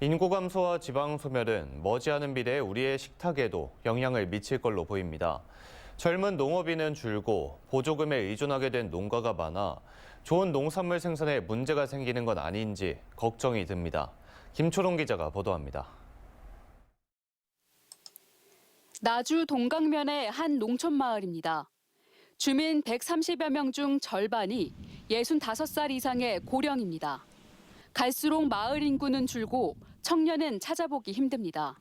인구 감소와 지방 소멸은 머지않은 미래에 우리의 식탁에도 영향을 미칠 걸로 보입니다. 젊은 농업인은 줄고 보조금에 의존하게 된 농가가 많아 좋은 농산물 생산에 문제가 생기는 건 아닌지 걱정이 듭니다. 김초롱 기자가 보도합니다. 나주 동강면의 한 농촌 마을입니다. 주민 130여 명 중 절반이 65살 이상의 고령입니다. 갈수록 마을 인구는 줄고 청년은 찾아보기 힘듭니다.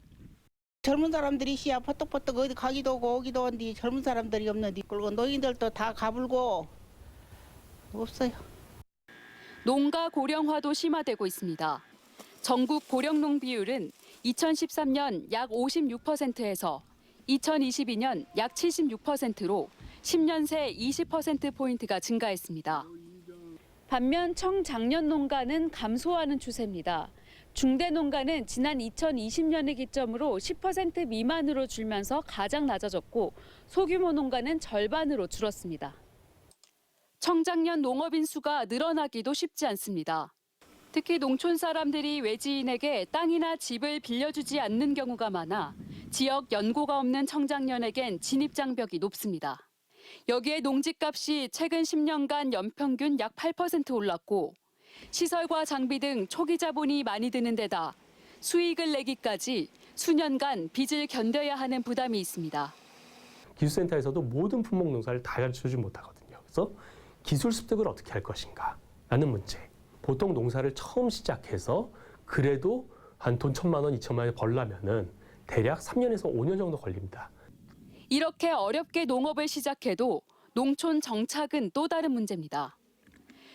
젊은 사람들이 시야 퍼떡퍼떡 어디 가기도 오고 오기도 한디 젊은 사람들이 없는데 그리고 노인들도 다 가불고 없어요. 농가 고령화도 심화되고 있습니다. 전국 고령농 비율은 2013년 약 56%에서 2022년 약 76%로 10년 새 20%포인트가 증가했습니다. 반면 청장년 농가는 감소하는 추세입니다. 중대 농가는 지난 2020년을 기점으로 10% 미만으로 줄면서 가장 낮아졌고 소규모 농가는 절반으로 줄었습니다. 청장년 농업인 수가 늘어나기도 쉽지 않습니다. 특히 농촌 사람들이 외지인에게 땅이나 집을 빌려주지 않는 경우가 많아 지역 연고가 없는 청장년에겐 진입 장벽이 높습니다. 여기에 농지값이 최근 10년간 연평균 약 8% 올랐고 시설과 장비 등 초기 자본이 많이 드는 데다 수익을 내기까지 수년간 빚을 견뎌야 하는 부담이 있습니다. 기술센터에서도 모든 품목 농사를 다 가르쳐주지 못하거든요. 그래서 기술 습득을 어떻게 할 것인가 라는 문제. 보통 농사를 처음 시작해서 그래도 한 돈 천만 원, 이천만 원 벌려면은 대략 3년에서 5년 정도 걸립니다. 이렇게 어렵게 농업을 시작해도 농촌 정착은 또 다른 문제입니다.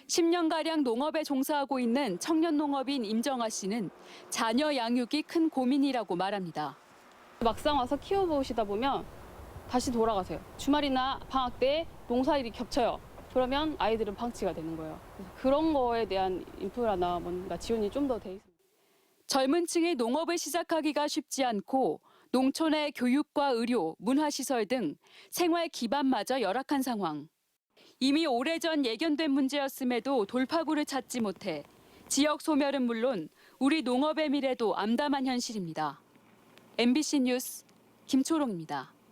10년가량 농업에 종사하고 있는 청년 농업인 임정아 씨는 자녀 양육이 큰 고민이라고 말합니다. 막상 와서 키워보시다 보면 다시 돌아가세요. 주말이나 방학 때 농사일이 겹쳐요. 그러면 아이들은 방치가 되는 거예요. 그런 거에 대한 인프라나 뭔가 지원이 좀 더 돼 있습니다. 젊은 층이 농업을 시작하기가 쉽지 않고 농촌의 교육과 의료, 문화시설 등 생활 기반마저 열악한 상황. 이미 오래전 예견된 문제였음에도 돌파구를 찾지 못해 지역 소멸은 물론 우리 농업의 미래도 암담한 현실입니다. MBC 뉴스 김초롱입니다.